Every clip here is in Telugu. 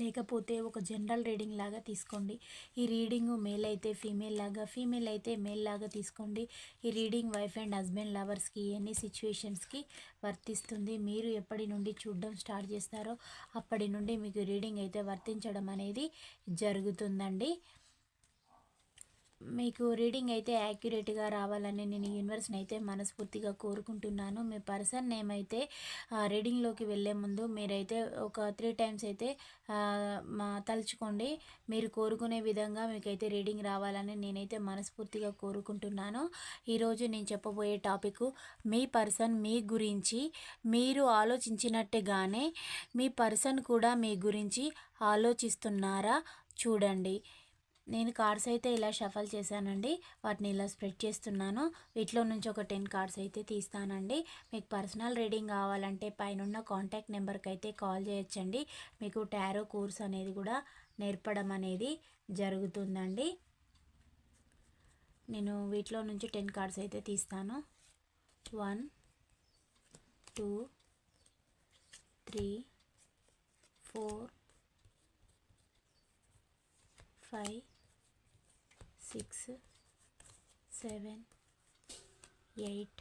లేకపోతే ఒక జనరల్ రీడింగ్ లాగా తీసుకోండి. ఈ రీడింగ్ మేల్ అయితే ఫీమేల్ లాగా ఫీమేల్ అయితే మేల్ లాగా తీసుకోండి. ఈ రీడింగ్ వైఫ్ అండ్ హస్బెండ్ లవర్స్కి ఎన్ని సిచ్యువేషన్స్కి వర్తిస్తుంది మీరు ఎప్పటి నుండి చూడడం స్టార్ట్ చేస్తారో అప్పటి నుండి మీకు రీడింగ్ అయితే వర్తించడం అనేది జరుగుతుందండి. మీకు రీడింగ్ అయితే యాక్యురేట్గా రావాలని నేను యూనివర్స్ని అయితే మనస్ఫూర్తిగా కోరుకుంటున్నాను. మీ పర్సన్ నేమ్ అయితే రీడింగ్లోకి వెళ్ళే ముందు మీరైతే ఒక త్రీ టైమ్స్ అయితే మా తలుచుకోండి. మీరు కోరుకునే విధంగా మీకైతే రీడింగ్ రావాలని నేనైతే మనస్ఫూర్తిగా కోరుకుంటున్నాను. ఈరోజు నేను చెప్పబోయే టాపిక్ మీ పర్సన్ మీ గురించి మీరు ఆలోచించినట్టుగానే మీ పర్సన్ కూడా మీ గురించి ఆలోచిస్తున్నారా? చూడండి. నేను కార్డ్స్ అయితే ఇలా షఫల్ చేశానండి. వాటిని ఇలా స్ప్రెడ్ చేస్తున్నాను. వీటిలో నుంచి ఒక టెన్ కార్డ్స్ అయితే తీస్తానండి. మీకు పర్సనల్ రీడింగ్ కావాలంటే పైన కాంటాక్ట్ నెంబర్కి అయితే కాల్ చేయొచ్చండి. మీకు టారో కోర్స్ అనేది కూడా నేర్పడం అనేది జరుగుతుందండి. నేను వీటిలో నుంచి టెన్ కార్డ్స్ అయితే తీస్తాను. One two three four five six seven eight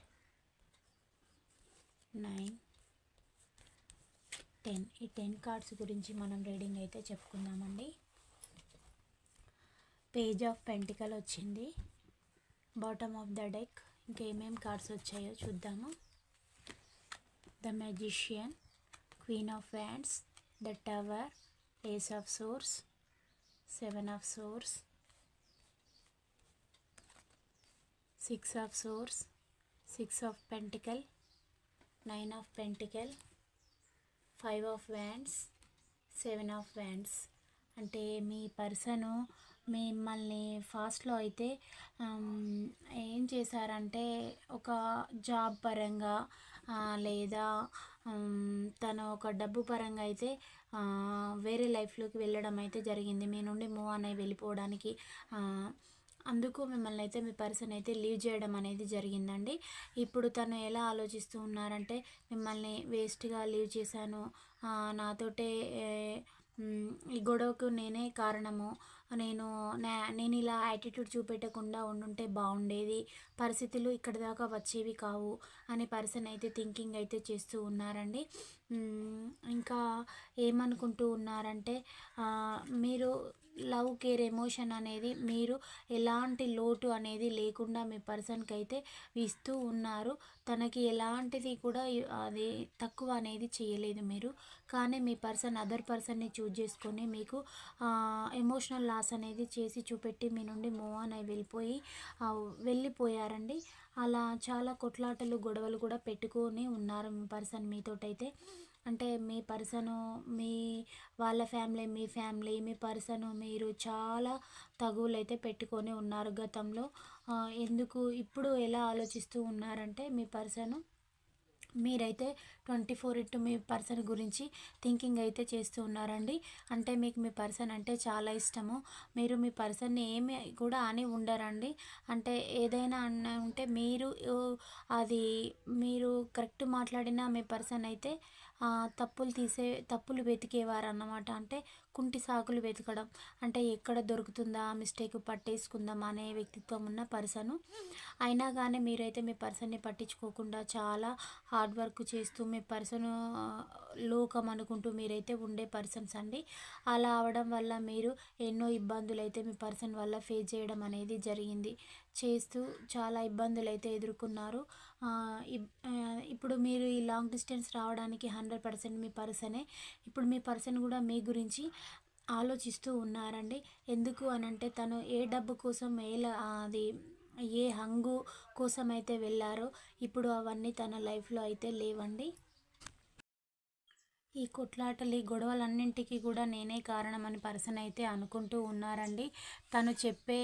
nine ten. ఈ టెన్ కార్డ్స్ గురించి మనం రీడింగ్ అయితే చెప్పుకుందామండి. పేజ్ ఆఫ్ పెంటికల్ వచ్చింది. Bottom of the deck. ఇంకేమేం cards వచ్చాయో చూద్దాము. The magician queen of wands the tower ace of swords seven of swords six of swords six of pentacle nine of pentacle five of wands seven of wands. అంటే మీ పర్సను మిమ్మల్ని ఫాస్ట్లో అయితే ఏం చేశారంటే ఒక జాబ్ పరంగా లేదా తను ఒక డబ్బు పరంగా అయితే వేరే లైఫ్లోకి వెళ్ళడం అయితే జరిగింది. మీ నుండి మూవ్ అని వెళ్ళిపోవడానికి అందుకు మిమ్మల్ని అయితే మీ పర్సన్ అయితే లీవ్ చేయడం అనేది జరిగిందండి. ఇప్పుడు తను ఎలా ఆలోచిస్తూ ఉన్నారంటే మిమ్మల్ని వేస్ట్గా లీవ్ చేశాను నాతోటే ఈ గొడవకు నేనే కారణము నేను నా నేను ఇలా యాటిట్యూడ్ చూపెట్టకుండా ఉండుంటే బాగుండేది పరిస్థితులు ఇక్కడ దాకా వచ్చేవి కావు అనే పర్సన్ అయితే థింకింగ్ అయితే చేస్తూ ఉన్నారండి. ఇంకా ఏమనుకుంటూ ఉన్నారంటే మీరు లవ్ కేర్ ఎమోషన్ అనేది మీరు ఎలాంటి లోటు అనేది లేకుండా మీ పర్సన్కి అయితే ఇస్తూ ఉన్నారు. తనకి ఎలాంటిది కూడా అది తక్కువ అనేది చేయలేదు మీరు. కానీ మీ పర్సన్ అదర్ పర్సన్ని చూజ్ చేసుకొని మీకు ఎమోషనల్ లాస్ అనేది చేసి చూపెట్టి మీ నుండి మూవ్ ఆన్ అయి వెళ్ళిపోయి వెళ్ళిపోయారండి. అలా చాలా కొట్లాటలు గొడవలు కూడా పెట్టుకొని ఉన్నారు మీ పర్సన్ మీతోటైతే. అంటే మీ పర్సను మీ వాళ్ళ ఫ్యామిలీ మీ ఫ్యామిలీ మీ పర్సను మీరు చాలా తగువులు అయితే పెట్టుకొని ఉన్నారు గతంలో. ఎందుకు ఇప్పుడు ఎలా ఆలోచిస్తూ ఉన్నారంటే మీ పర్సను మీరైతే ట్వంటీ ఫోర్ ఇంటూ మీ పర్సన్ గురించి థింకింగ్ అయితే చేస్తూ ఉన్నారండి. అంటే మీకు మీ పర్సన్ అంటే చాలా ఇష్టము. మీరు మీ పర్సన్ని ఏమి కూడా అని ఉండరండి. అంటే ఏదైనా అన్న ఉంటే మీరు అది మీరు కరెక్ట్ మాట్లాడిన మీ పర్సన్ అయితే తప్పులు తీసే తప్పులు వెతికేవారు అన్నమాట అంటే కుంటి సాకులు వెతకడం. అంటే ఎక్కడ దొరుకుతుందా మిస్టేక్ పట్టేసుకుందాం అనే వ్యక్తిత్వం ఉన్న పర్సను. అయినా కానీ మీరైతే మీ పర్సన్ని పట్టించుకోకుండా చాలా హార్డ్ వర్క్ చేస్తూ మీ పర్సన్ లోకం అనుకుంటూ మీరైతే ఉండే పర్సన్స్ అండి. అలా అవడం వల్ల మీరు ఎన్నో ఇబ్బందులు అయితే మీ పర్సన్ వల్ల ఫేస్ చేయడం అనేది జరిగింది. చేస్తూ చాలా ఇబ్బందులు అయితే ఎదుర్కొన్నారు. ఇప్పుడు మీరు ఈ లాంగ్ డిస్టెన్స్ రావడానికి హండ్రెడ్ పర్సెంట్ మీ పర్సనే. ఇప్పుడు మీ పర్సన్ కూడా మీ గురించి ఆలోచిస్తూ ఉన్నారండి. ఎందుకు అనంటే తను ఏ డబ్బు కోసం ఏ అది ఏ హంగు కోసం అయితే వెళ్ళారో ఇప్పుడు అవన్నీ తన లైఫ్లో అయితే లేవండి. ఈ కొట్లాటలు ఈ గొడవలన్నింటికి కూడా నేనే కారణం అని పర్సన్ అయితే అనుకుంటూ ఉన్నారండి. తను చెప్పే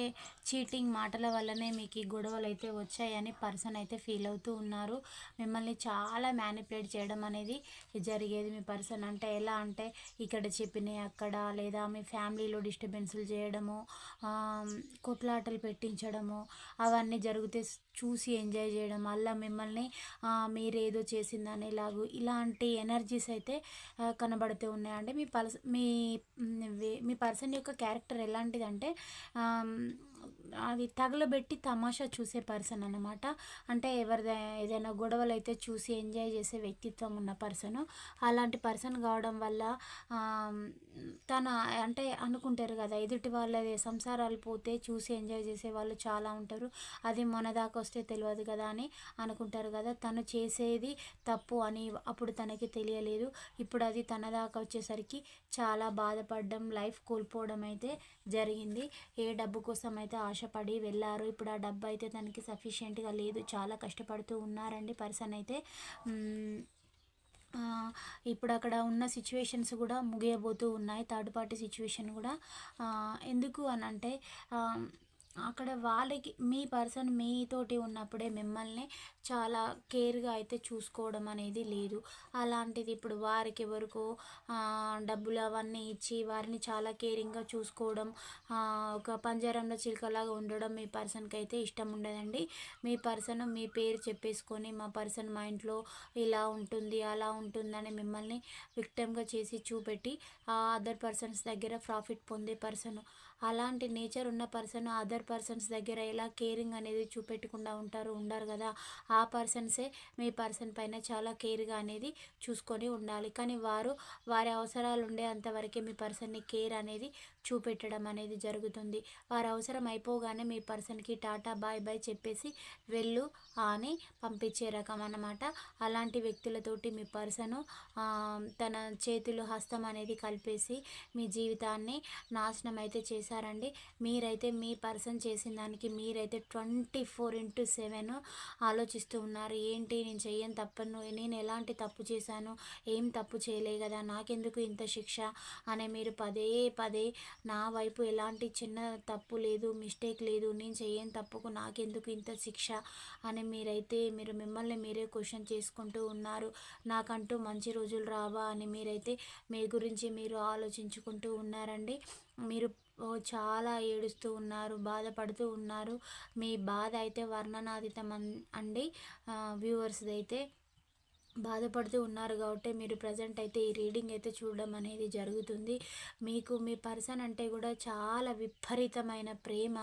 చీటింగ్ మాటల వల్లనే మీకు ఈ గొడవలు అయితే వచ్చాయని పర్సన్ అయితే ఫీల్ అవుతూ ఉన్నారు. మిమ్మల్ని చాలా మ్యానిపులేట్ చేయడం అనేది జరిగేది మీ పర్సన్. అంటే ఎలా అంటే ఇక్కడ చెప్పినవి అక్కడ లేదా మీ ఫ్యామిలీలో డిస్టర్బెన్సులు చేయడము కొట్లాటలు పెట్టించడము అవన్నీ జరిగితే చూసి ఎంజాయ్ చేయడం అలా మిమ్మల్ని మీరేదో చేసిందని ఇలాగూ ఇలాంటి ఎనర్జీస్ అయితే కనబడుతూ ఉన్నాయండి మీ పర్స మీ మీ పర్సన్ యొక్క క్యారెక్టర్ ఎలాంటిదంటే అది తగలబెట్టి తమాషా చూసే పర్సన్ అనమాట అంటే ఎవరిది ఏదైనా గొడవలు అయితే చూసి ఎంజాయ్ చేసే వ్యక్తిత్వం ఉన్న పర్సన్. అలాంటి పర్సన్ కావడం వల్ల తన అంటే అనుకుంటారు కదా ఎదుటి వాళ్ళది సంసారాలు పోతే చూసి ఎంజాయ్ చేసే వాళ్ళు చాలా ఉంటారు. అది మనదాకా వస్తే తెలియదు కదా అని అనుకుంటారు కదా. తను చేసేది తప్పు అని అప్పుడు తనకి తెలియలేదు. ఇప్పుడు అది తన దాకా వచ్చేసరికి చాలా బాధపడడం లైఫ్ కోల్పోవడం అయితే జరిగింది. ఏ డబ్బు కోసం అయితే ఆశపడి వెళ్ళారు ఇప్పుడు ఆ డబ్బు అయితే తనకి సఫిషియెంట్గా లేదు. చాలా కష్టపడుతూ ఉన్నారండి పర్సన్ అయితే. ఇప్పుడు అక్కడ ఉన్న సిచ్యువేషన్స్ కూడా ముగియబోతూ ఉన్నాయి. థర్డ్ పార్టీ సిచ్యువేషన్ కూడా. ఎందుకు అని అంటే అక్కడ వాళ్ళకి మీ పర్సన్ మీతోటి ఉన్నప్పుడే మిమ్మల్ని చాలా కేర్గా అయితే చూసుకోవడం అనేది లేదు. అలాంటిది ఇప్పుడు వారికి వరకు డబ్బులు అవన్నీ ఇచ్చి వారిని చాలా కేరింగ్గా చూసుకోవడం ఒక పంజరంలో చిలుకలాగా ఉండడం మీ పర్సన్కి అయితే ఇష్టం ఉండదండి. మీ పర్సన్ మీ పేరు చెప్పేసుకొని మా పర్సన్ మా ఇంట్లో ఇలా ఉంటుంది అలా ఉంటుందని మిమ్మల్ని విక్టమ్గా చేసి చూపెట్టి ఆ అదర్ పర్సన్స్ దగ్గర ప్రాఫిట్ పొందే పర్సన్ అలాంటి నేచర్ ఉన్న పర్సన్ అదర్ పర్సన్స్ దగ్గర ఎలా కేరింగ్ అనేది చూపెట్టకుండా ఉంటారు ఉండరు కదా. ఆ పర్సన్సే మీ పర్సన్ పైన చాలా కేర్గా అనేది చూసుకొని ఉండాలి. కానీ వారు వారి అవసరాలు ఉండే అంతవరకే మీ పర్సన్ని కేర్ అనేది చూపెట్టడం అనేది జరుగుతుంది. వారు అవసరం అయిపోగానే మీ పర్సన్కి టాటా బాయ్ బాయ్ చెప్పేసి వెళ్ళు అని పంపించే రకం అన్నమాట. అలాంటి వ్యక్తులతోటి మీ పర్సను తన చేతులు హస్తం అనేది కలిపేసి మీ జీవితాన్ని నాశనం అయితే చేశారండి. మీరైతే మీ పర్సన్ చేసిన దానికి మీరైతే ట్వంటీ ఫోర్ ఇంటూ సెవెన్ ఆలోచిస్తూ ఉన్నారు. ఏంటి నేను చెయ్యను తప్పను నేను ఎలాంటి తప్పు చేశాను ఏం తప్పు చేయలే కదా నాకెందుకు ఇంత శిక్ష? అనే మీరు పదే పదే నా వైపు ఎలాంటి చిన్న తప్పు లేదు మిస్టేక్ లేదు నేను చేయని తప్పుకు నాకెందుకు ఇంత శిక్ష అని మీరైతే మీరు మిమ్మల్ని మీరే క్వశ్చన్ చేసుకుంటూ ఉన్నారు. నాకంటూ మంచి రోజులు రావా అని మీరైతే మీ గురించి మీరు ఆలోచించుకుంటూ ఉన్నారండి. మీరు చాలా ఏడుస్తూ ఉన్నారు బాధపడుతూ ఉన్నారు. మీ బాధ అయితే వర్ణనాతీతం అండి. వ్యూవర్స్ది అయితే బాధపడుతూ ఉన్నారు కాబట్టి మీరు ప్రజెంట్ అయితే ఈ రీడింగ్ అయితే చూడడం అనేది జరుగుతుంది. మీకు మీ పర్సన్ అంటే కూడా చాలా విపరీతమైన ప్రేమ.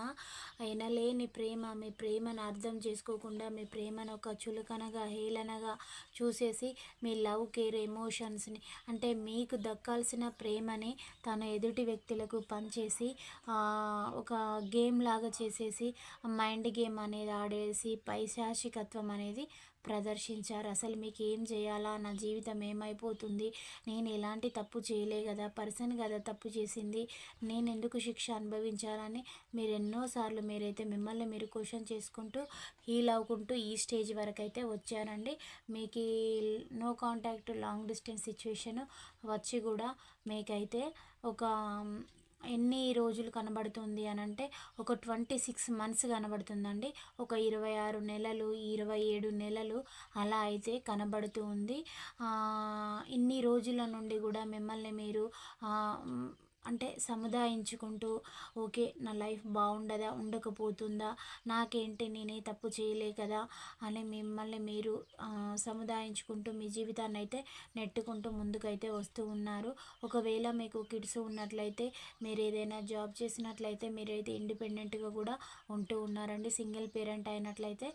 ఎనలేని ప్రేమ మీ ప్రేమను అర్థం చేసుకోకుండా మీ ప్రేమను ఒక చులకనగా హేళనగా చూసేసి మీ లవ్ కేర్ ఎమోషన్స్ని అంటే మీకు దక్కాల్సిన ప్రేమని తన ఎదుటి వ్యక్తులకు పనిచేసి ఒక గేమ్ లాగా చేసేసి మైండ్ గేమ్ అనేది ఆడేసి పైశాచికత్వం అనేది ప్రదర్శించారు. అసలు మీకు ఏం చేయాలా? నా జీవితం ఏమైపోతుంది? నేను ఎలాంటి తప్పు చేయలే కదా? పర్సన్ కదా తప్పు చేసింది. నేను ఎందుకు శిక్ష అనుభవించాలని మీరు ఎన్నోసార్లు మీరైతే మిమ్మల్ని మీరు క్వశ్చన్ చేసుకుంటూ హీల్ అవ్వుకుంటూ ఈ స్టేజ్ వరకు అయితే వచ్చారండి. మీకు no contact long distance situation వచ్చి కూడా మీకైతే ఒక ఎన్ని రోజులు కనబడుతుంది అని అంటే ఒక ట్వంటీ సిక్స్ మంత్స్ కనబడుతుందండి. ఒక ఇరవై ఆరు నెలలు ఇరవై ఏడు నెలలు అలా అయితే కనబడుతూ ఉంది. ఇన్ని రోజుల నుండి కూడా మిమ్మల్ని మీరు అంటే సముదాయించుకుంటూ ఓకే నా లైఫ్ బాగుండదా ఉండకపోతుందా నాకేంటి నేనే తప్పు చేయలే కదా అని మిమ్మల్ని మీరు సముదాయించుకుంటూ మీ జీవితాన్ని అయితే నెట్టుకుంటూ ముందుకైతే వస్తూ ఉన్నారు. ఒకవేళ మీకు కిడ్స్ ఉన్నట్లయితే మీరు ఏదైనా జాబ్ చేసినట్లయితే మీరైతే ఇండిపెండెంట్గా కూడా ఉంటూ ఉన్నారండి. సింగిల్ పేరెంట్ అయినట్లయితే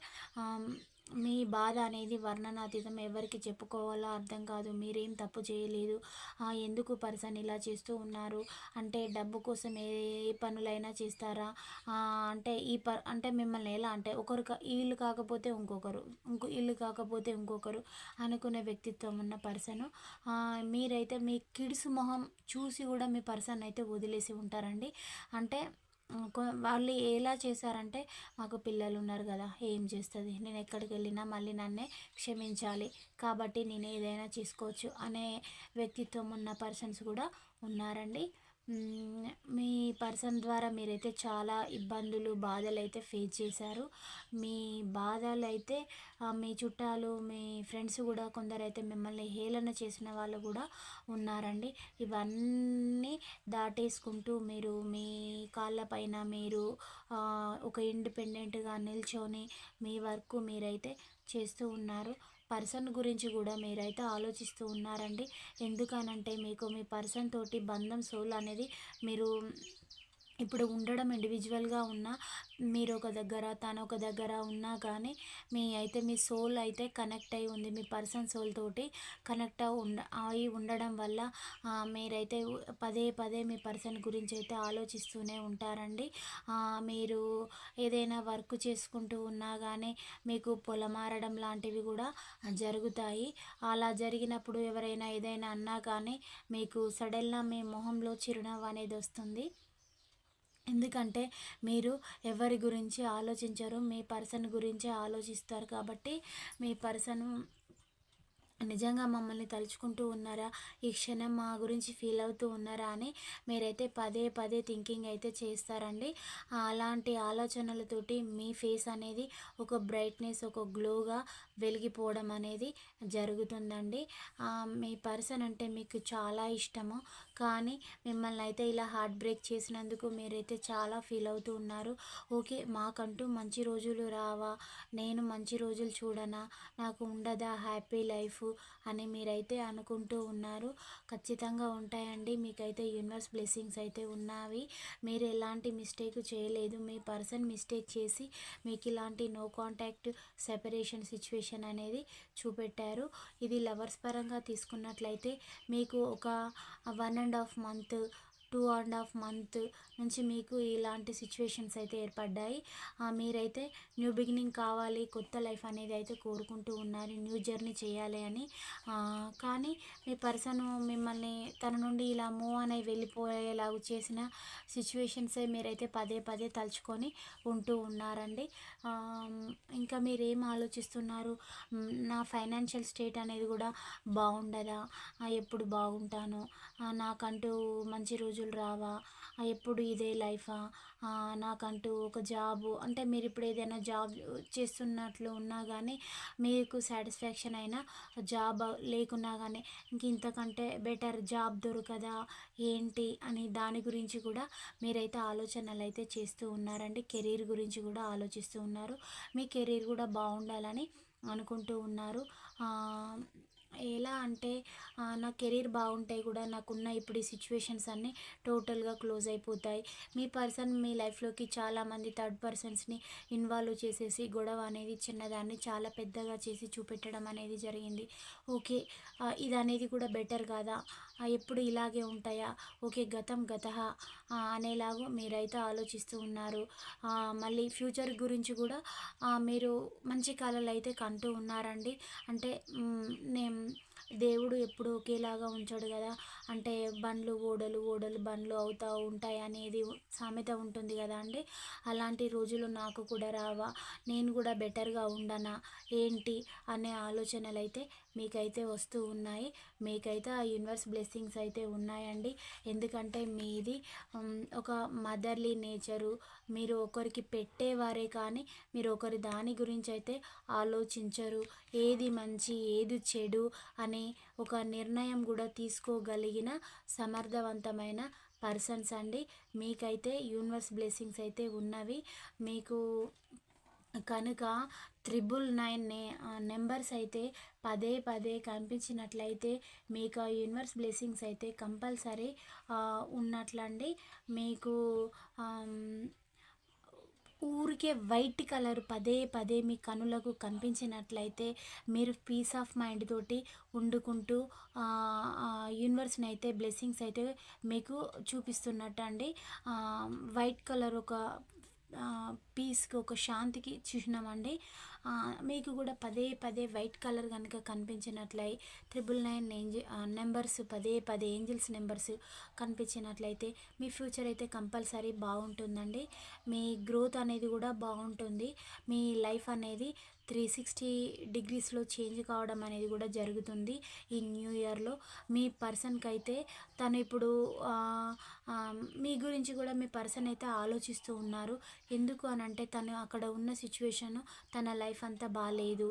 మీ బాధ అనేది వర్ణనాతీతం ఎవరికి చెప్పుకోవాలో అర్థం కాదు. మీరేం తప్పు చేయలేదు. ఎందుకు పర్సన్ ఇలా చేస్తూ ఉన్నారు? అంటే డబ్బు కోసం ఏ పనులైనా చేస్తారా? అంటే ఈ ప అంటే మిమ్మల్ని ఎలా అంటే ఒకరు వీళ్ళు కాకపోతే ఇంకొకరు ఇంకో ఇల్లు కాకపోతే ఇంకొకరు అనుకునే వ్యక్తిత్వం ఉన్న పర్సన్ మీరైతే మీ కిడ్స్ మొహం చూసి కూడా మీ పర్సన్ అయితే వదిలేసి ఉంటారండి. అంటే వాళ్ళు ఎలా చేశారంటే మాకు పిల్లలు ఉన్నారు కదా ఏం చేస్తుంది? నేను ఎక్కడికి వెళ్ళినా మళ్ళీ నన్నే క్షమించాలి. కాబట్టి నేను ఏదైనా చేసుకోవచ్చు అనే వ్యక్తిత్వం ఉన్న పర్సన్స్ కూడా ఉన్నారండి. మీ పర్సన్ ద్వారా మీరైతే చాలా ఇబ్బందులు బాధలు అయితే ఫేస్ చేశారు. మీ బాధలు అయితే మీ చుట్టాలు మీ ఫ్రెండ్స్ కూడా కొందరైతే మిమ్మల్ని హేళన చేసిన వాళ్ళు కూడా ఉన్నారండి. ఇవన్నీ దాటేసుకుంటూ మీరు మీ కాళ్ళపైన మీరు ఒక ఇండిపెండెంట్గా నిల్చొని మీ వర్క్ మీరైతే చేస్తూ ఉన్నారు. పర్సన్ గురించి కూడా మీరైతే ఆలోచిస్తూ ఉన్నారండి. ఎందుకనంటే మీకు మీ పర్సన్ తోటి బంధం సోల్ అనేది మీరు ఇప్పుడు ఉండడం ఇండివిజువల్గా ఉన్నా మీరు ఒక దగ్గర తను ఒక దగ్గర ఉన్నా కానీ మీ అయితే మీ సోల్ అయితే కనెక్ట్ అయి ఉంది. మీ పర్సన్ సోల్ తోటి కనెక్ట్ ఉండ అయి ఉండడం వల్ల మీరైతే పదే పదే మీ పర్సన్ గురించి అయితే ఆలోచిస్తూనే ఉంటారండి. మీరు ఏదైనా వర్క్ చేసుకుంటూ ఉన్నా కానీ మీకు పొలమారడం లాంటివి కూడా జరుగుతాయి. అలా జరిగినప్పుడు ఎవరైనా ఏదైనా అన్నా కానీ మీకు సడన్గా మీ మొహంలో చిరునవ్వు అనేది వస్తుంది. ఎందుకంటే మీరు ఎవరి గురించి ఆలోచించరు మీ పర్సన్ గురించే ఆలోచిస్తారు కాబట్టి మీ పర్సన్ నిజంగా మమ్మల్ని తలుచుకుంటూ ఉన్నారా? ఈ క్షణం మా గురించి ఫీల్ అవుతూ ఉన్నారా అని మీరైతే పదే పదే థింకింగ్ అయితే చేస్తారండి. అలాంటి ఆలోచనలతోటి మీ ఫేస్ అనేది ఒక బ్రైట్నెస్ ఒక గ్లోగా వెలిగిపోవడం అనేది జరుగుతుందండి. మీ పర్సన్ అంటే మీకు చాలా ఇష్టము. కానీ మిమ్మల్ని అయితే ఇలా హార్ట్ బ్రేక్ చేసినందుకు మీరైతే చాలా ఫీల్ అవుతూ ఉన్నారు. ఓకే మాకంటూ మంచి రోజులు రావా. నేను మంచి రోజులు చూడనా? నాకు ఉండదా హ్యాపీ లైఫ్ అని మీరైతే అనుకుంటూ ఉన్నారు. ఖచ్చితంగా ఉంటాయండి. మీకైతే యూనివర్స్ బ్లెస్సింగ్స్ అయితే ఉన్నవి. మీరు ఎలాంటి మిస్టేక్ చేయలేదు. మీ పర్సన్ మిస్టేక్ చేసి మీకు ఇలాంటి నో కాంటాక్ట్ సెపరేషన్ సిచ్యువేషన్ అనేది చూపెట్టారు. ఇది లవర్స్ పరంగా తీసుకున్నట్లయితే మీకు ఒక one and half month two and half month నుంచి మీకు ఇలాంటి సిచ్యువేషన్స్ అయితే ఏర్పడ్డాయి. మీరైతే న్యూ బిగినింగ్ కావాలి కొత్త లైఫ్ అనేది అయితే కోరుకుంటూ ఉన్నారు న్యూ జర్నీ చేయాలి అని. కానీ మీ పర్సన్ మిమ్మల్ని తన నుండి ఇలా మూవ్ అని వెళ్ళిపోయేలాగా చేసిన సిచ్యువేషన్సే మీరైతే పదే పదే తలుచుకొని ఉంటూ ఉన్నారండి. ఇంకా మీరు ఏం ఆలోచిస్తున్నారు నా ఫైనాన్షియల్ స్టేట్ అనేది కూడా బాగుండదా? ఎప్పుడు బాగుంటాను? నాకంటూ మంచి రోజులు రావా? ఎప్పుడు ఇదే లైఫా? నాకంటూ ఒక జాబు. అంటే మీరు ఇప్పుడు ఏదైనా జాబ్ చేస్తున్నట్లు ఉన్నా కానీ మీకు సాటిస్ఫాక్షన్ అయినా జాబ్ లేకున్నా కానీ ఇంక ఇంతకంటే బెటర్ జాబ్ దొరకదా? ఏంటి? అని దాని గురించి కూడా మీరైతే ఆలోచనలు అయితే చేస్తూ ఉన్నారండి. కెరీర్ గురించి కూడా ఆలోచిస్తూ ఉన్నారు. మీ కెరీర్ కూడా బాగుండాలని అనుకుంటూ ఉన్నారు. ఎలా అంటే నా కెరీర్ బాగుంటే కూడా నాకున్న ఇప్పుడు ఈ సిచ్యువేషన్స్ అన్నీ టోటల్గా క్లోజ్ అయిపోతాయి. మీ పర్సన్ మీ లైఫ్లోకి చాలామంది థర్డ్ పర్సన్స్ని ఇన్వాల్వ్ చేసేసి గొడవ అనేది చిన్నదాన్ని చాలా పెద్దగా చేసి చూపెట్టడం అనేది జరిగింది. ఓకే ఇది అనేది కూడా బెటర్ కాదా? ఎప్పుడు ఇలాగే ఉంటాయా? ఓకే గతం గత అనేలాగా మీరైతే ఆలోచిస్తూ ఉన్నారు. మళ్ళీ ఫ్యూచర్ గురించి కూడా మీరు మంచి కళలు అయితే కంటూ ఉన్నారండి. అంటే నేను దేవుడు ఎప్పుడు ఒకేలాగా ఉంచాడు కదా? అంటే బండ్లు ఓడలు ఓడలు బండ్లు అవుతూ ఉంటాయి అనేది సామెత ఉంటుంది కదా అండి? అలాంటి రోజులు నాకు కూడా రావా. నేను కూడా బెటర్గా ఉండనా? ఏంటి? అనే ఆలోచనలు అయితే మీకైతే వస్తూ ఉన్నాయి. మీకైతే ఆ యూనివర్స్ బ్లెస్సింగ్స్ అయితే ఉన్నాయండి. ఎందుకంటే మీది ఒక మదర్లీ నేచరు మీరు ఒకరికి పెట్టేవారే కానీ మీరు ఒకరి దాని గురించి అయితే ఆలోచించరు. ఏది మంచి ఏది చెడు అనే ఒక నిర్ణయం కూడా తీసుకోగలిగిన సమర్థవంతమైన పర్సన్స్ అండి. మీకైతే యూనివర్స్ బ్లెస్సింగ్స్ అయితే ఉన్నవి. మీకు కనుక త్రిబుల్ నైన్ నే నెంబర్స్ అయితే పదే పదే కనిపించినట్లయితే మీకు యూనివర్స్ బ్లెస్సింగ్స్ అయితే కంపల్సరీ ఉన్నట్లండి. మీకు ఊరికే వైట్ కలర్ పదే పదే మీ కనులకు కనిపించినట్లయితే మీరు పీస్ ఆఫ్ మైండ్ తోటి వండుకుంటూ యూనివర్స్ని అయితే బ్లెస్సింగ్స్ అయితే మీకు చూపిస్తున్నట్టు అండి వైట్ కలర్ ఒక పీస్కి ఒక శాంతికి చిహ్నం అండి. మీకు కూడా పదే పదే వైట్ కలర్ కనుక కనిపించినట్లయి త్రిబుల్ నైన్ ఏంజి నెంబర్స్ పదే పదే ఏంజిల్స్ నెంబర్స్ కనిపించినట్లయితే మీ ఫ్యూచర్ అయితే కంపల్సరీ బాగుంటుందండి. మీ గ్రోత్ అనేది కూడా బాగుంటుంది. మీ లైఫ్ అనేది త్రీ సిక్స్టీ డిగ్రీస్లో చేంజ్ కావడం అనేది కూడా జరుగుతుంది ఈ న్యూ ఇయర్లో. మీ పర్సన్కి అయితే తను ఇప్పుడు మీ గురించి కూడా మీ పర్సన్ అయితే ఆలోచిస్తూ ఉన్నారు. ఎందుకు అని అంటే తను అక్కడ ఉన్న సిచ్యువేషన్ తన లైఫ్ అంతా బాగాలేదు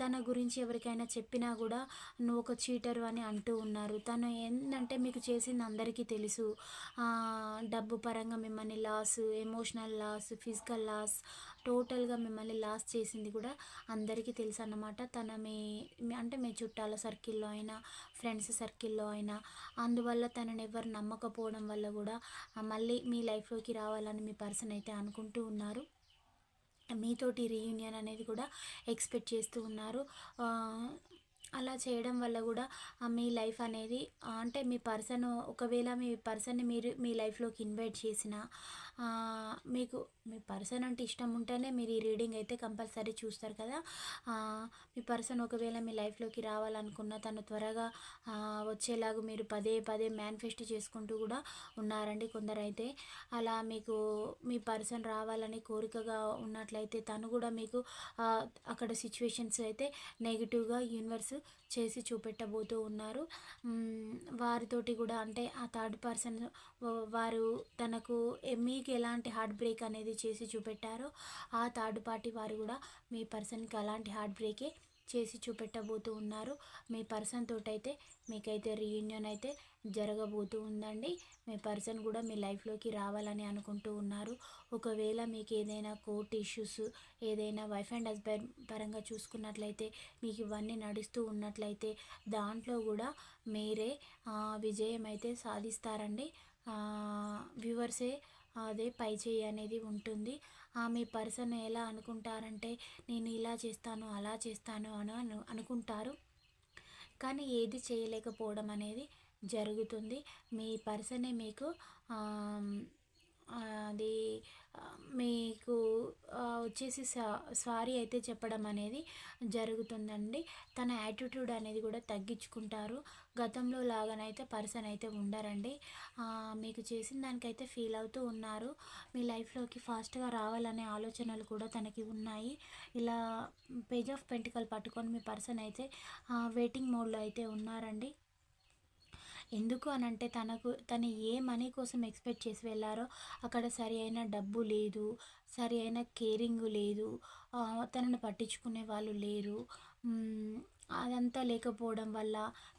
తన గురించి ఎవరికైనా చెప్పినా కూడా నువ్వు ఒక చీటర్ అని అంటూ ఉన్నారు. తను ఏంటంటే మీకు చేసింది అందరికీ తెలుసు. డబ్బు పరంగా మిమ్మల్ని loss emotional loss physical loss టోటల్గా మిమ్మల్ని లాస్ చేసింది కూడా అందరికీ తెలుసు అన్నమాట. తన మీ అంటే మీ చుట్టాల సర్కిల్లో అయినా ఫ్రెండ్స్ సర్కిల్లో అయినా. అందువల్ల తనని ఎవరు నమ్మకపోవడం వల్ల కూడా మళ్ళీ మీ లైఫ్లోకి రావాలని మీ పర్సన్ అయితే అనుకుంటూ ఉన్నారు. మీతోటి రీయూనియన్ అనేది కూడా ఎక్స్పెక్ట్ చేస్తూ ఉన్నారు. అలా చేయడం వల్ల కూడా మీ లైఫ్ అనేది అంటే మీ పర్సన్ ఒకవేళ మీ పర్సన్ని మీరు మీ లైఫ్లోకి ఇన్వైట్ చేసిన మీకు మీ పర్సన్ అంటే ఇష్టం ఉంటేనే మీరు ఈ రీడింగ్ అయితే కంపల్సరీ చూస్తారు కదా. మీ పర్సన్ ఒకవేళ మీ లైఫ్లోకి రావాలనుకున్న తను త్వరగా వచ్చేలాగా మీరు పదే పదే మేనిఫెస్ట్ చేసుకుంటూ కూడా ఉన్నారండి కొందరైతే. అలా మీకు మీ పర్సన్ రావాలని కోరికగా ఉన్నట్లయితే తను కూడా మీకు అక్కడ సిచ్యువేషన్స్ అయితే నెగిటివ్గా యూనివర్స్ చేసి చూపెట్టబోతూ ఉన్నారు. వారితోటి కూడా అంటే ఆ థర్డ్ పర్సన్ వారు తనకు మీకు ఎలాంటి హార్ట్ బ్రేక్ అనేది చేసి చూపెట్టారో ఆ థర్డ్ పార్టీ వారు కూడా మీ పర్సన్కి అలాంటి హార్ట్ బ్రేకే చేసి చూపెట్టబోతూ ఉన్నారు. మీ పర్సన్ తోటైతే మీకైతే రీయూనియన్ అయితే జరగబోతూ ఉందండి. మీ పర్సన్ కూడా మీ లైఫ్లోకి రావాలని అనుకుంటూ ఉన్నారు. ఒకవేళ మీకు ఏదైనా కోర్ట్ ఇష్యూస్ ఏదైనా వైఫ్ అండ్ హస్బెండ్ పరంగా చూసుకున్నట్లయితే మీకు ఇవన్నీ నడుస్తూ ఉన్నట్లయితే దాంట్లో కూడా మీరే విజయం అయితే సాధిస్తారండి. వ్యూవర్సే అదే పై చేయి అనేది ఉంటుంది. మీ పర్సన్ ఎలా అనుకుంటారంటే నేను ఇలా చేస్తాను అలా చేస్తాను అని అను అనుకుంటారు. కానీ ఏది చేయలేకపోవడం అనేది జరుగుతుంది. మీ పర్సనే మీకు అది మీకు వచ్చేసి సారీ అయితే చెప్పడం అనేది జరుగుతుందండి. తన యాటిట్యూడ్ అనేది కూడా తగ్గించుకుంటారు. గతంలో లాగానైతే పర్సన్ అయితే ఉండరండి మీకు చేసిన దానికైతే ఫీల్ అవుతూ ఉన్నారు. మీ లైఫ్లోకి ఫాస్ట్గా రావాలనే ఆలోచనలు కూడా తనకి ఉన్నాయి. ఇలా పేజ్ ఆఫ్ పెంటికల్ పట్టుకొని మీ పర్సన్ అయితే వెయిటింగ్ మోడ్లో అయితే ఉన్నారండి. ఎందుకు అని అంటే తనకు తను ఏ మనీ కోసం ఎక్స్పెక్ట్ చేసి వెళ్ళారో అక్కడ సరి అయిన డబ్బు లేదు సరి అయిన కేరింగ్ లేదు తనను పట్టించుకునే వాళ్ళు లేరు. అదంతా లేకపోవడం వల్ల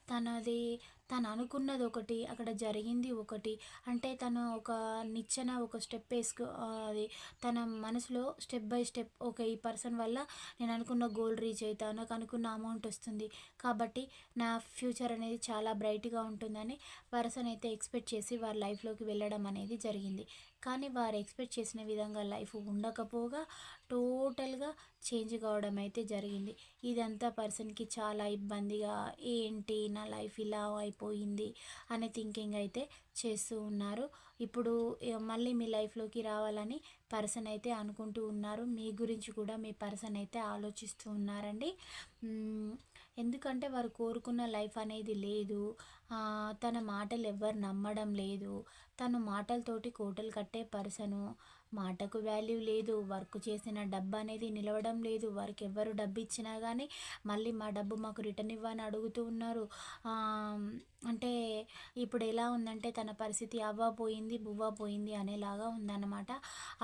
తనది తను అనుకున్నది ఒకటి అక్కడ జరిగింది ఒకటి. అంటే తను ఒక నిచ్చెన ఒక స్టెప్ వేసుకో అది తన మనసులో స్టెప్ బై స్టెప్ ఒక ఈ పర్సన్ వల్ల నేను అనుకున్న గోల్ రీచ్ అవుతా నాకు అనుకున్న అమౌంట్ వస్తుంది. కాబట్టి నా ఫ్యూచర్ అనేది చాలా బ్రైట్గా ఉంటుందని పర్సన్ అయితే ఎక్స్పెక్ట్ చేసి వారి లైఫ్లోకి వెళ్ళడం అనేది జరిగింది. కానీ వారు ఎక్స్పెక్ట్ చేసిన విధంగా లైఫ్ ఉండకపోగా టోటల్గా చేంజ్ కావడం అయితే జరిగింది. ఇదంతా పర్సన్కి చాలా ఇబ్బందిగా ఏంటి నా లైఫ్ ఇలా అయిపోయింది అనే థింకింగ్ అయితే చేస్తూ ఉన్నారు. ఇప్పుడు మళ్ళీ మీ లైఫ్లోకి రావాలని పర్సన్ అయితే అనుకుంటూ ఉన్నారు. మీ గురించి కూడా మీ పర్సన్ అయితే ఆలోచిస్తూ ఉన్నారండి. ఎందుకంటే వారు కోరుకున్న లైఫ్ అనేది లేదు. తన మాటలు ఎవ్వరు నమ్మడం లేదు. తను మాటలతోటి కోటలు కట్టే పర్సను మాటకు వాల్యూ లేదు వర్క్ చేసిన డబ్బు అనేది నిలవడం లేదు. వారికి ఎవరు డబ్బు ఇచ్చినా కానీ మళ్ళీ మా డబ్బు మాకు రిటర్న్ ఇవ్వని అడుగుతూ ఉన్నారు. అంటే ఇప్పుడు ఎలా ఉందంటే తన పరిస్థితి అవ్వ పోయింది బువ్వ పోయింది అనేలాగా ఉందన్నమాట.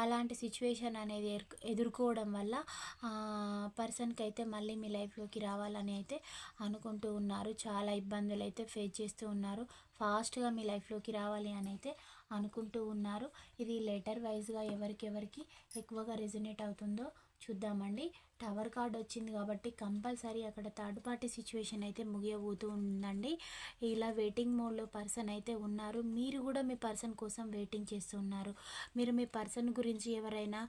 అలాంటి సిచ్యువేషన్ అనేది ఎదుర్కోవడం వల్ల పర్సన్కి అయితే మళ్ళీ మీ లైఫ్లోకి రావాలని అయితే అనుకుంటూ ఉన్నారు. చాలా ఇబ్బందులు అయితే ఫేస్ చేస్తూ ఉన్నారు. ఫాస్ట్గా మీ లైఫ్లోకి రావాలి అని అయితే అనుకుంటూ ఉన్నారు. ఇది లెటర్ వైజ్గా ఎవరికెవరికి ఎక్కువగా రెజినేట్ అవుతుందో చూద్దామండి. టవర్ కార్డ్ వచ్చింది కాబట్టి కంపల్సరీ అక్కడ థర్డ్ పార్టీ సిచ్యువేషన్ అయితే ముగియబోతూ ఉందండి. ఇలా వెయిటింగ్ మోడ్లో పర్సన్ అయితే ఉన్నారు. మీరు కూడా మీ పర్సన్ కోసం వెయిటింగ్ చేస్తున్నారు. మీరు మీ పర్సన్ గురించి ఎవరైనా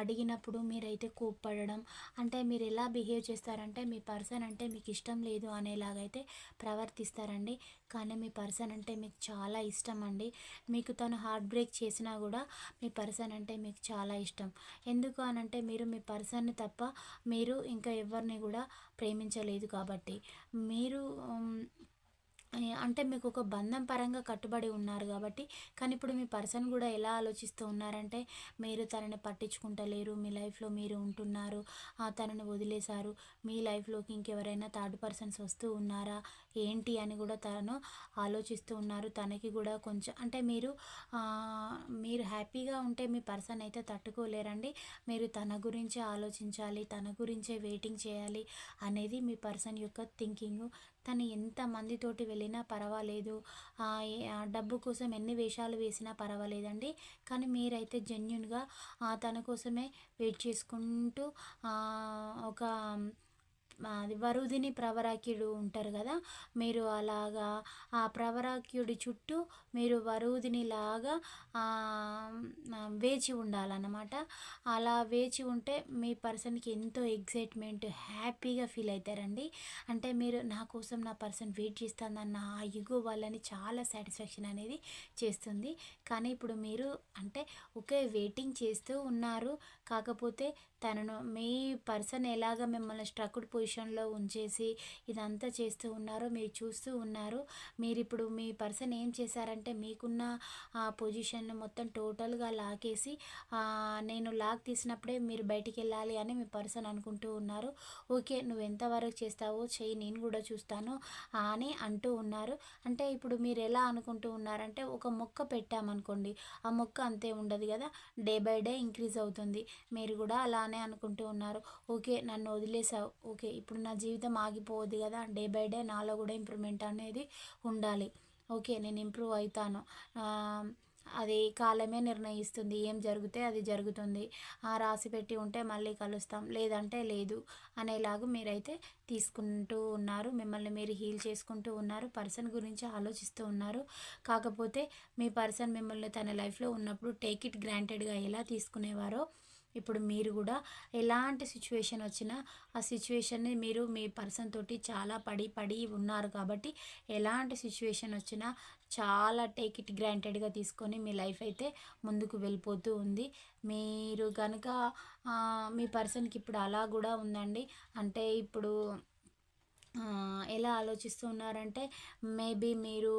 అడిగినప్పుడు మీరైతే కోప్పడడం అంటే మీరు ఎలా బిహేవ్ చేస్తారంటే మీ పర్సన్ అంటే మీకు ఇష్టం లేదు అనేలాగైతే ప్రవర్తిస్తారండి. కానీ మీ పర్సన్ అంటే మీకు చాలా ఇష్టం అండి మీకు తను హార్ట్ బ్రేక్ చేసినా కూడా మీ పర్సన్ అంటే మీకు చాలా ఇష్టం. ఎందుకు అనంటే మీరు మీ పర్సన్ని తప్ప మీరు ఇంకా ఎవరిని కూడా ప్రేమించలేదు కాబట్టి. మీరు అంటే మీకు ఒక బంధం పరంగా కట్టుబడి ఉన్నారు కాబట్టి. కానీ ఇప్పుడు మీ పర్సన్ కూడా ఎలా ఆలోచిస్తూ ఉన్నారంటే మీరు తనని పట్టించుకుంటలేరు మీ లైఫ్లో మీరు ఉంటున్నారు ఆ తనని వదిలేశారు మీ లైఫ్లోకి ఇంకెవరైనా థర్డ్ పర్సన్స్ వస్తూ ఉన్నారా ఏంటి అని కూడా తను ఆలోచిస్తూ ఉన్నారు. తనకి కూడా కొంచెం అంటే మీరు మీరు హ్యాపీగా ఉంటే మీ పర్సన్ అయితే తట్టుకోలేరండి. మీరు తన గురించే ఆలోచించాలి తన గురించే వెయిటింగ్ చేయాలి అనేది మీ పర్సన్ యొక్క థింకింగ్. తను ఎంత మందితోటి వెళ్ళినా పర్వాలేదు. ఆ, డబ్బు కోసం ఎన్ని వేషాలు వేసినా పర్వాలేదండి. కానీ మీరైతే జెన్యున్గా తన కోసమే వెయిట్ చేసుకుంటూ ఒక అది వరుదిని ప్రవరాక్యుడు ఉంటారు కదా మీరు అలాగా ఆ ప్రవరాక్యుడి చుట్టూ మీరు వరుదిని లాగా వేచి ఉండాలన్నమాట. అలా వేచి ఉంటే మీ పర్సన్కి ఎంతో ఎగ్జైట్మెంట్ హ్యాపీగా ఫీల్ అవుతారండి అంటే మీరు నా కోసం నా పర్సన్ వెయిట్ చేస్తుందన్న ఆ ఇగో వాళ్ళని చాలా సాటిస్ఫాక్షన్ అనేది చేస్తుంది. కానీ ఇప్పుడు మీరు అంటే ఒకే వెయిటింగ్ చేస్తూ ఉన్నారు. కాకపోతే తనను మీ పర్సన్ ఎలాగ మిమ్మల్ని స్ట్రక్డ్ పొజిషన్లో ఉంచేసి ఇదంతా చేస్తూ ఉన్నారో మీరు చూస్తూ ఉన్నారు. మీరు ఇప్పుడు మీ పర్సన్ ఏం చేశారంటే మీకున్న ఆ పొజిషన్ మొత్తం టోటల్గా లాకేసి నేను లాక్ తీసినప్పుడే మీరు బయటికి వెళ్ళాలి అని మీ పర్సన్ అనుకుంటూ ఉన్నారు. ఓకే నువ్వు ఎంతవరకు చేస్తావో చెయ్యి నేను కూడా చూస్తాను అని అంటూ ఉన్నారు. అంటే ఇప్పుడు మీరు ఎలా అనుకుంటూ ఉన్నారంటే ఒక మొక్క పెట్టామనుకోండి ఆ మొక్క అంతే ఉండదు కదా డే బై డే ఇంక్రీజ్ అవుతుంది. మీరు కూడా అలా అలానే అనుకుంటూ ఉన్నారు. ఓకే నన్ను వదిలేసావు. ఓకే ఇప్పుడు నా జీవితం ఆగిపోవద్దు కదా. డే బై డే నాలో కూడా ఇంప్రూవ్మెంట్ అనేది ఉండాలి. ఓకే నేను ఇంప్రూవ్ అవుతాను. అది కాలమే నిర్ణయిస్తుంది. ఏం జరిగితే అది జరుగుతుంది. ఆ రాసి పెట్టి ఉంటే మళ్ళీ కలుస్తాం. లేదంటే లేదు అనేలాగా మీరైతే తీసుకుంటూ ఉన్నారు. మిమ్మల్ని మీరు హీల్ చేసుకుంటూ ఉన్నారు. పర్సన్ గురించి ఆలోచిస్తూ ఉన్నారు. కాకపోతే మీ పర్సన్ మిమ్మల్ని తన లైఫ్లో ఉన్నప్పుడు టేక్ ఇట్ గ్రాంటెడ్గా ఎలా తీసుకునేవారో ఇప్పుడు మీరు కూడా ఎలాంటి సిచ్యువేషన్ వచ్చినా ఆ సిచ్యువేషన్ని మీరు మీ పర్సన్ తోటి చాలా పడి పడి ఉన్నారు కాబట్టి ఎలాంటి సిచ్యువేషన్ వచ్చినా చాలా టేక్ ఇట్ గ్రాంటెడ్గా తీసుకొని మీ లైఫ్ అయితే ముందుకు వెళ్ళిపోతూ ఉంది. మీరు కనుక మీ పర్సన్కి ఇప్పుడు అలా కూడా ఉందండి. అంటే ఇప్పుడు ఎలా ఆలోచిస్తున్నారంటే మేబీ మీరు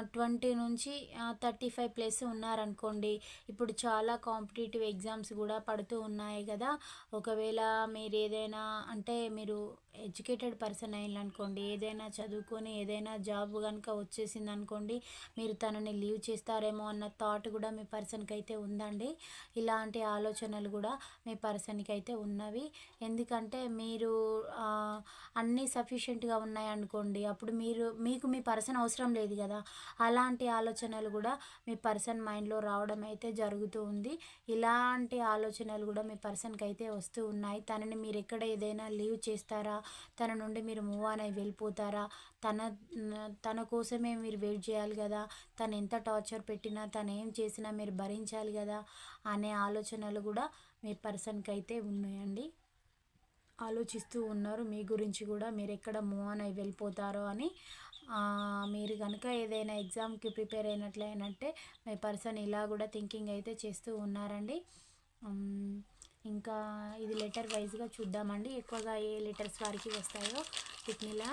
ట్వంటీ నుంచి థర్టీ ఫైవ్ ప్లస్ ఉన్నారనుకోండి ఇప్పుడు చాలా కాంపిటేటివ్ ఎగ్జామ్స్ కూడా పడుతూ ఉన్నాయి కదా. ఒకవేళ మీరు ఏదైనా అంటే మీరు ఎడ్యుకేటెడ్ పర్సన్ అయిందనుకోండి ఏదైనా చదువుకొని ఏదైనా జాబ్ కనుక వచ్చేసింది అనుకోండి మీరు తనని లీవ్ చేస్తారేమో అన్న థాట్ కూడా మీ పర్సన్కి అయితే ఉందండి. ఇలాంటి ఆలోచనలు కూడా మీ పర్సన్కి అయితే ఉన్నవి. ఎందుకంటే మీరు అన్నీ సఫిషియెంట్గా ఉన్నాయనుకోండి అప్పుడు మీరు మీకు మీ పర్సన్ అవసరం లేదు కదా. అలాంటి ఆలోచనలు కూడా మీ పర్సన్ మైండ్లో రావడం అయితే జరుగుతూ ఉంది. ఇలాంటి ఆలోచనలు కూడా మీ పర్సన్కి అయితే వస్తూ ఉన్నాయి. తనని మీరు ఎక్కడ ఏదైనా లీవ్ చేస్తారా తన నుండి మీరు మూవ్ ఆన్ అయి వెళ్ళిపోతారా? తన తన కోసమే మీరు వెయిట్ చేయాలి కదా? తను ఎంత టార్చర్ పెట్టినా తను ఏం చేసినా మీరు భరించాలి కదా? అనే ఆలోచనలు కూడా మీ పర్సన్కి అయితే ఉన్నాయండి. ఆలోచిస్తూ ఉన్నారు. మీ గురించి కూడా మీరు ఎక్కడ మూవ్ ఆన్ అయి వెళ్ళిపోతారో అని. మీరు కనుక ఏదైనా ఎగ్జామ్కి ప్రిపేర్ అయినట్లయినట్టే మీ పర్సన్ ఇలా కూడా థింకింగ్ అయితే చేస్తూ ఉన్నారండి. ఇంకా ఇది లెటర్ వైజ్గా చూద్దామండి. ఎక్కువగా ఏ లెటర్స్ వారికి వస్తాయో వీటినిలా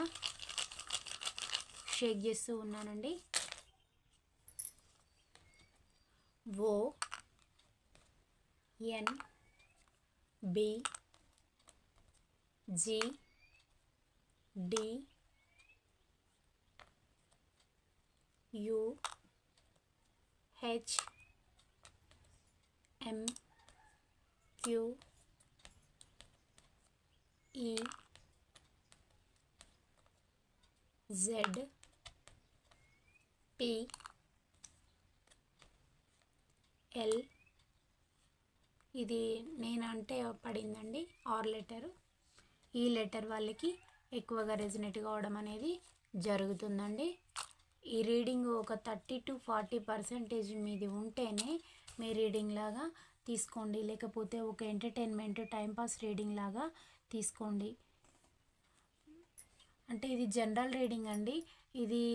షేక్ చేస్తూ ఉన్నానండి. O N B G D U H M Q e, E Z P L ఇది నేనంటే పడిందండి ఆర్ లెటర్ ఈ లెటర్ వాళ్ళకి ఎక్కువగా రెజినేట్ కావడం అనేది జరుగుతుందండి. ఈ రీడింగ్ ఒక థర్టీ టు ఫార్టీ పర్సెంటేజ్ మీది ఉంటేనే మీ రీడింగ్ లాగా తీసుకోండి. లేకపోతే ఒక ఎంటర్టైన్మెంట్ టైంపాస్ రీడింగ్ లాగా తీసుకోండి. అంటే ఇది జనరల్ రీడింగ్ అండి. ఇది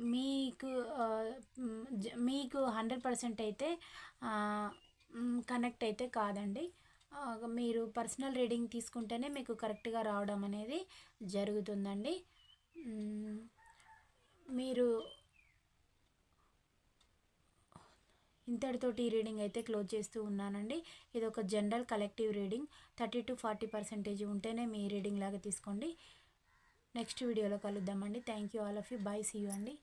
మీకు జ- మీకు హండ్రెడ్ పర్సెంట్ అయితే కనెక్ట్ అయితే కాదండి. మీరు పర్సనల్ రీడింగ్ తీసుకుంటేనే మీకు కరెక్ట్గా రావడం అనేది జరుగుతుందండి. మీరు ఇంతటితోటి ఈ రీడింగ్ అయితే క్లోజ్ చేస్తూ ఉన్నానండి. ఇది ఒక general collective reading. Thirty to forty percentage ఉంటేనే మీ రీడింగ్ లాగా తీసుకోండి. నెక్స్ట్ వీడియోలో కలుద్దామండి. Thank you all of you. Bye see you అండి.